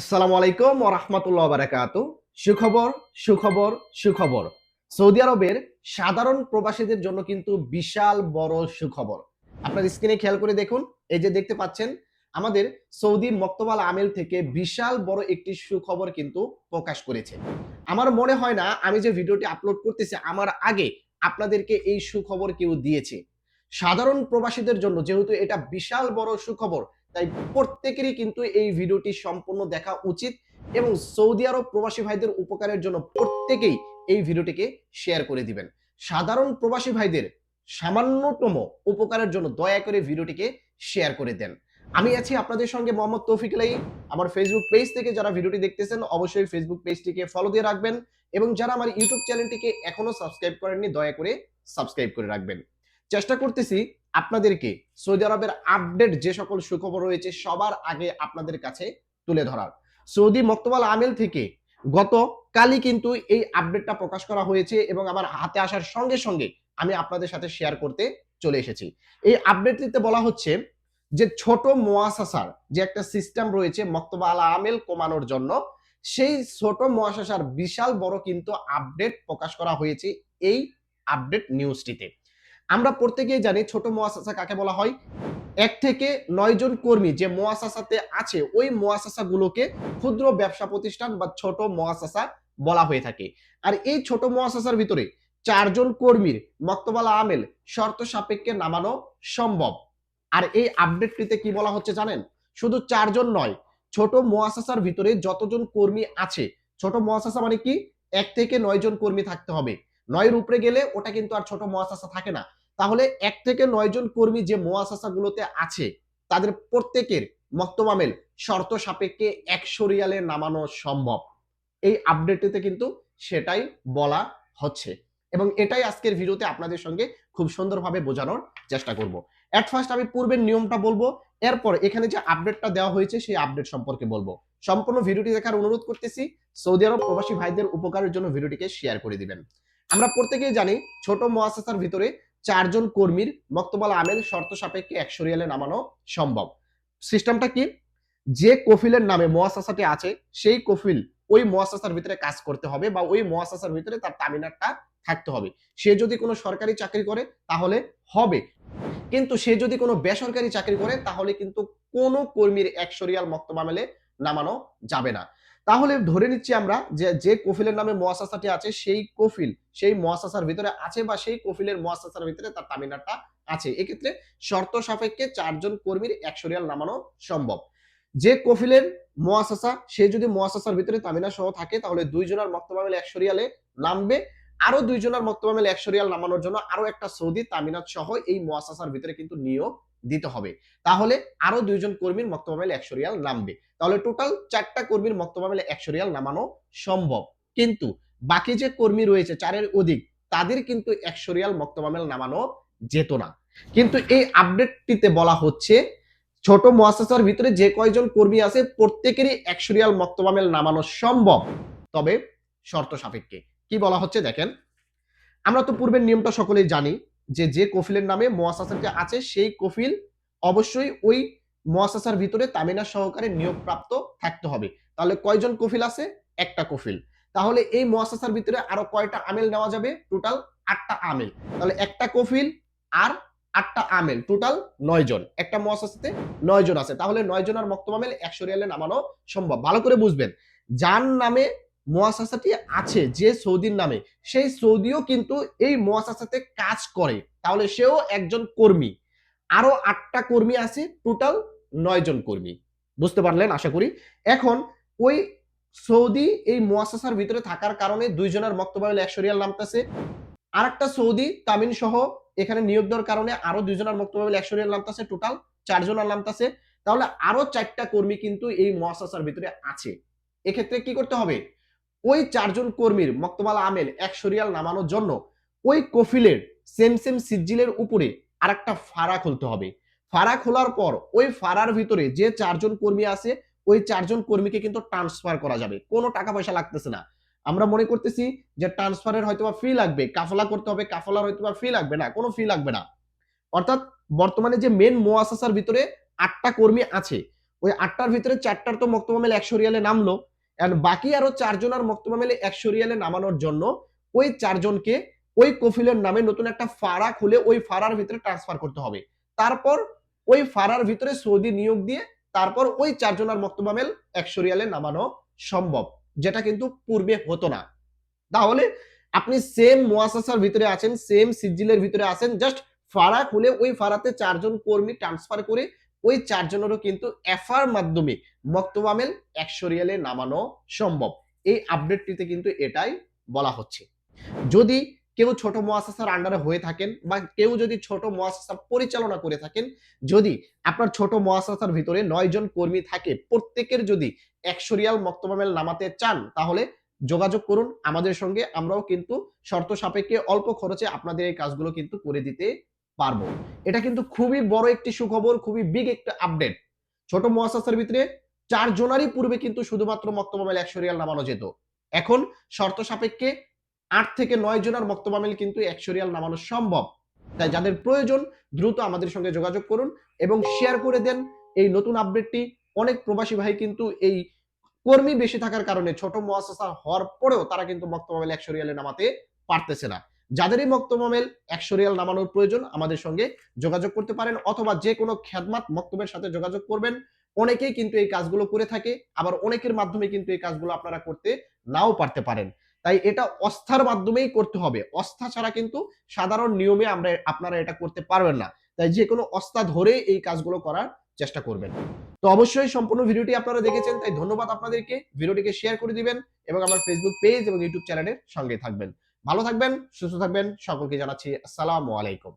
আসসালামু আলাইকুম ও রহমতুল্লাহ বারাকাত সুখবর সুখবর সুখবর। সৌদি আরবের সাধারণ প্রবাসীদের জন্য কিন্তু বিশাল বড় সুখবর। আপনার স্ক্রিনে খেয়াল করে দেখুন, এই যে দেখতে পাচ্ছেন, আমাদের সৌদি মক্তবাল আমেল থেকে বিশাল বড় একটি সুখবর কিন্তু প্রকাশ করেছে। আমার মনে হয় না, আমি যে ভিডিওটি আপলোড করতেছি, আমার আগে আপনাদেরকে এই সুখবর কেউ দিয়েছে। সাধারণ প্রবাসীদের জন্য যেহেতু এটা বিশাল বড় সুখবর তাই প্রত্যেকেরই কিন্তু এই ভিডিওটি সম্পূর্ণ দেখা উচিত এবং সৌদি আরব প্রবাসী ভাইদের উপকারের জন্য প্রত্যেকেই এই ভিডিওটিকে শেয়ার করে দিবেন। সাধারণ প্রবাসী ভাইদের সামান্যতম উপকারের জন্য দয়া করে ভিডিওটিকে শেয়ার করে দেন। আমি আছি আপনাদের সঙ্গে মোহাম্মদ তৌফিক লাই আমার ফেসবুক পেজ থেকে যারা ভিডিওটি দেখতেছেন, অবশ্যই ফেসবুক পেজটিকে ফলো দিয়ে রাখবেন এবং যারা আমার ইউটিউব চ্যানেলটিকে এখনও সাবস্ক্রাইব করেননি, দয়া করে সাবস্ক্রাইব করে রাখবেন। চেষ্টা করতেছি আপনাদেরকে সৌদি আরবের আপডেট যে সকল সুখবর রয়েছে সবার আগে আপনাদের কাছে তুলে ধরার। সৌদি মক্তবাল আমেল থেকে গত কালই কিন্তু এই আপডেটটা প্রকাশ করা হয়েছে এবং আমার হাতে আসার সঙ্গে সঙ্গে আমি আপনাদের সাথে শেয়ার করতে চলে এসেছি। এই আপডেটটিতে বলা হচ্ছে যে ছোট মোয়াসাসার যে একটা সিস্টেম রয়েছে মক্তবা আল আমেল কমানোর জন্য, সেই ছোট মোয়াসাসার বিশাল বড় কিন্তু আপডেট প্রকাশ করা হয়েছে এই আপডেট নিউজটিতে আমরা প্রত্যেকেই জানি ছোট মোয়াসাসা কাকে বলা হয়? এক থেকে নয় জন কর্মী যে মোয়াসাসাতে আছে, ওই মোয়াসাসা গুলোকে ক্ষুদ্র ব্যবসা প্রতিষ্ঠান বা ছোট মোয়াসাসা বলা হয়ে থাকে। আর এই ছোট মোয়াসাসার ভিতরে চারজন কর্মীর মক্তবালা আমেল, শর্ত সাপেক্ষে নামানো সম্ভব। আর এই আপডেটটিতে কি বলা হচ্ছে জানেন? শুধু চারজন নয়, ছোট মোয়াসাসার ভিতরে যতজন কর্মী আছে, ছোট মোয়াসাসা মানে কি? এক থেকে নয় জন কর্মী থাকতে হবে। নয়ের উপরে গেলে ওটা কিন্তু আর ছোট মোয়াসাসা থাকে না। তাহলে এক থেকে নয় জন কর্মী যে মোয়াসাসা গুলোতে আছে, তাদের প্রত্যেকের মক্তমামেল শর্ত সাপেক্ষে একশো রিয়ালে নামানো সম্ভব। এই আপডেটটিতে কিন্তু সেটাই বলা হচ্ছে। এবং এটাই আজকের ভিডিওতে আপনাদের সঙ্গে খুব সুন্দরভাবে বোঝানোর চেষ্টা করব। এট ফার্স্ট আমি পূর্বের নিয়মটা বলব, এরপর এখানে যে আপডেটটা দেওয়া হয়েছে সেই আপডেট সম্পর্কে বলব। সম্পূর্ণ ভিডিওটি দেখার অনুরোধ করতেছি, সৌদি আরব প্রবাসী ভাইদের উপকারের জন্য ভিডিওটিকে শেয়ার করে দিবেন। আমরা প্রত্যেকেই জানি, ছোট মোয়াসাসার ভিতরে চারজন কর্মীর মক্তবাল আমেল শর্ত সাপেক্ষে একশো রিয়ালে নামানো সম্ভব। সিস্টেমটা কি? যে কফিলের নামে মোয়াসাসাটি আছে, সেই কফিল ওই মোয়াসাসার ভিতরে কাজ করতে হবে বা ওই মোয়াসাসার ভিতরে তার তামিনারটা থাকতে হবে। সে যদি কোনো সরকারি চাকরি করে, তাহলে হবে। কিন্তু সে যদি কোনো বেসরকারি চাকরি করে, তাহলে কিন্তু কোনো কর্মীর একশো রিয়াল মক্তবামেলে নামানো যাবে না। তাহলে ধরে নিচ্ছি আমরা যে যে কফিলের নামে মোয়াসাসাটি আছে, সেই কফিল, সেই মোয়াসাসার ভিতরে আছে বা সেই কফিলের মোয়াসাসার ভিতরে তার তামিনারটা আছে। এক্ষেত্রে শর্ত সাপেক্ষে চারজন কর্মীর একশো রিয়াল নামানো সম্ভব। যে কফিলের মোয়াসাসা সে যদি মোয়াসাসার ভিতরে তামিনা সহ থাকে, তাহলে দুইজনের মক্তবামেল একশো রিয়ালে নামবে। আরও দুইজনের মক্তবামেল একশো রিয়াল নামানোর জন্য আরও একটা সৌদি তামিনাত সহ এই মোয়াসাসার ভিতরে কিন্তু নিয়োগ দিতে হবে। তাহলে আরও দুইজন কর্মীর মক্তবামেল একশো রিয়াল নামবে। তাহলে টোটাল চারটা কর্মীর মক্তবামেলে একশো রিয়াল নামানো সম্ভব। কিন্তু বাকি যে কর্মী রয়েছে, চারের অধিক, তাদের কিন্তু একশো রিয়াল মক্তবামেল নামানো যেত না। কিন্তু এই আপডেটটিতে বলা হচ্ছে, ছোট মোয়াসাসার ভিতরে যে কয়জন কর্মী আছে, প্রত্যেকেরই একশো রিয়াল মক্তবামেল নামানো সম্ভব। তবে শর্ত সাপেক্ষে, কি বলা হচ্ছে দেখেন? আমরা তো পূর্বের নিয়মটা সকলেই জানি যে যে কফিলের নামে মোয়াসাসাটি আছে, সেই কফিল অবশ্যই ওই মোয়াসাসার ভিতরে তামিনা সহকারে নিয়োগপ্রাপ্ত থাকতে হবে। তাহলে কয়জন কফিল আছে? একটা কফিল। তাহলে এই মোয়াসাসার ভিতরে আরও কয়টা আমেল নেওয়া যাবে? টোটাল আটটা আমেল। তাহলে একটা কফিল আর আটটা আমেল। টোটাল নয় জন একটা মোয়াসাসাতে নয় জন আছে। তাহলে নয় জন আর মক্তব আমেল একশো রিয়ালে নামানো সম্ভব। ভালো করে বুঝবেন। যার নামে মোয়াসাসাটি আছে যে সৌদির নামে। সেই সৌদিও কিন্তু এই মোয়াসাসাতে কাজ করে। তাহলে সেও একজন কর্মী। আরও আটটা কর্মী আছে টোটাল নয় জন কর্মী। বুঝতে পারলেন? আশা করি। এখন ওই সৌদি এই মোয়াসাসার ভিতরে থাকার কারণে দুইজনের মক্তবাইল একশো রিয়াল নামতেছে। আর একটা সৌদি তামিন সহ এখানে নিয়োগ দেওয়ার কারণে আরও দুইজনের মক্তবাইল একশো রিয়াল নামতেছে টোটাল চারজনের নামতেছে। তাহলে আরও চারটা কর্মী কিন্তু এই মোয়াসাসার ভিতরে আছে। এক্ষেত্রে কি করতে হবে? ওই চারজন কর্মীর মক্তবাল আমেল একশো রিয়াল নামানোর জন্য ওই কফিলের সেম সেম সিজিলের উপরে আর একটা ফাড়া খুলতে হবে। ফাড়া খোলার পর ওই ফাড়ার ভিতরে যে চারজন কর্মী আছে, ওই চারজন কর্মীকে কিন্তু ট্রান্সফার করা যাবে। কোনো টাকা পয়সা লাগতেছে না। আমরা মনে করতেছি যে ট্রান্সফারের হয়তো বা ফি লাগবে, কাফলা করতে হবে, কাফলার হয়তো বা ফি লাগবে না, কোনো ফি লাগবে না। অর্থাৎ বর্তমানে যে মেন মোয়াসাসার ভিতরে আটটা কর্মী আছে, ওই আটটার ভিতরে চারটার তো মক্তবা মেলে একশো রিয়ালে নামলো। এন্ড বাকি আরও চারজন আর মক্তবা মেলে একশো রিয়ালে নামানোর জন্য ওই চারজনকে ওই কফিলের নামে নতুন একটা ফাড়া খুলে ওই ফাড়ার ভিতরে ট্রান্সফার করতে হবে। তারপর ওই ফাড়ার ভিতরে সৌদি নিয়োগ দিয়ে তারপর ওই চারজনার মক্তবা মেল একশো রিয়ালে নামানো সম্ভব, যেটা কিন্তু পূর্বে হতো না। তাহলে আপনি সেম মোয়াসাসার ভিতরে আছেন সেম সিজিলের ভিতরে আছেন জাস্ট ফাড়া খুলে ওই ফাড়াতে চারজন কর্মী ট্রান্সফার করে ওই চারজনেরও কিন্তু এফআর মাধ্যমে মক্তবামেল একশো রিয়ালে নামানো সম্ভব। এই আপডেটটিতে কিন্তু এটাই বলা হচ্ছে। যদি কেউ ছোট মোয়াসাসার আন্ডারে হয়ে থাকেন বা কেউ যদি ছোট মোয়াসাসা পরিচালনা করে থাকেন, যদি আপনার ছোট মোয়াসাসার ভিতরে নয় জন কর্মী থাকে, প্রত্যেকের যদি একশো রিয়াল মক্তবামেল নামাতে চান, তাহলে যোগাযোগ করুন। আমাদের সঙ্গে আমরাও কিন্তু শর্ত সাপেক্ষে অল্প খরচে আপনাদের এই কাজগুলো কিন্তু করে দিতে পারব। এটা কিন্তু খুবই বড় একটি সুখবর, খুবই বিগ একটা আপডেট ছোট মহাসাসের ভিতরে চার জনারই পূর্বে কিন্তু শুধুমাত্র মক্তবামেল একশো রিয়াল নামানো যেত। এখন শর্ত সাপেক্ষে আট থেকে নয় জনের মক্তবামেল কিন্তু একশো রিয়াল নামানো সম্ভব। তাই যাদের প্রয়োজন, দ্রুত আমাদের সঙ্গে যোগাযোগ করুন এবং শেয়ার করে দেন। এই নতুন আপডেটটি অনেক প্রবাসী ভাই কিন্তু এই কর্মী বেশি থাকার কারণে ছোট মহাসাসা হওয়ার পরেও তারা কিন্তু মক্তমামেল একশো রিয়ালে নামাতে পারতেছে না। যাদেরই মক্তমামেল একশো রিয়াল নামানোর প্রয়োজন, আমাদের সঙ্গে যোগাযোগ করতে পারেন অথবা যে কোনো খেদমাত মক্তবের সাথে যোগাযোগ করবেন। অনেকেই কিন্তু এই কাজগুলো করে থাকে, আবার অনেকের মাধ্যমে কিন্তু এই কাজগুলো আপনারা করতে নাও পারতে পারেন। তাই এটা অস্থার মাধ্যমেই করতে হবে। অস্থা ছাড়া কিন্তু সাধারণ নিয়মে আমরা, আপনারা এটা করতে পারবেন না। তাই যে কোনো অস্থা ধরে এই কাজগুলো করার চেষ্টা করবেন। তো অবশ্যই সম্পূর্ণ ভিডিওটি আপনারা দেখেছেন, তাই ধন্যবাদ আপনাদেরকে। ভিডিওটিকে শেয়ার করে দিবেন এবং আমার ফেসবুক পেজ এবং ইউটিউব চ্যানেলের সঙ্গে থাকবেন। ভালো থাকবেন সুস্থ থাকবেন সকলকে জানাচ্ছি আসসালামু আলাইকুম।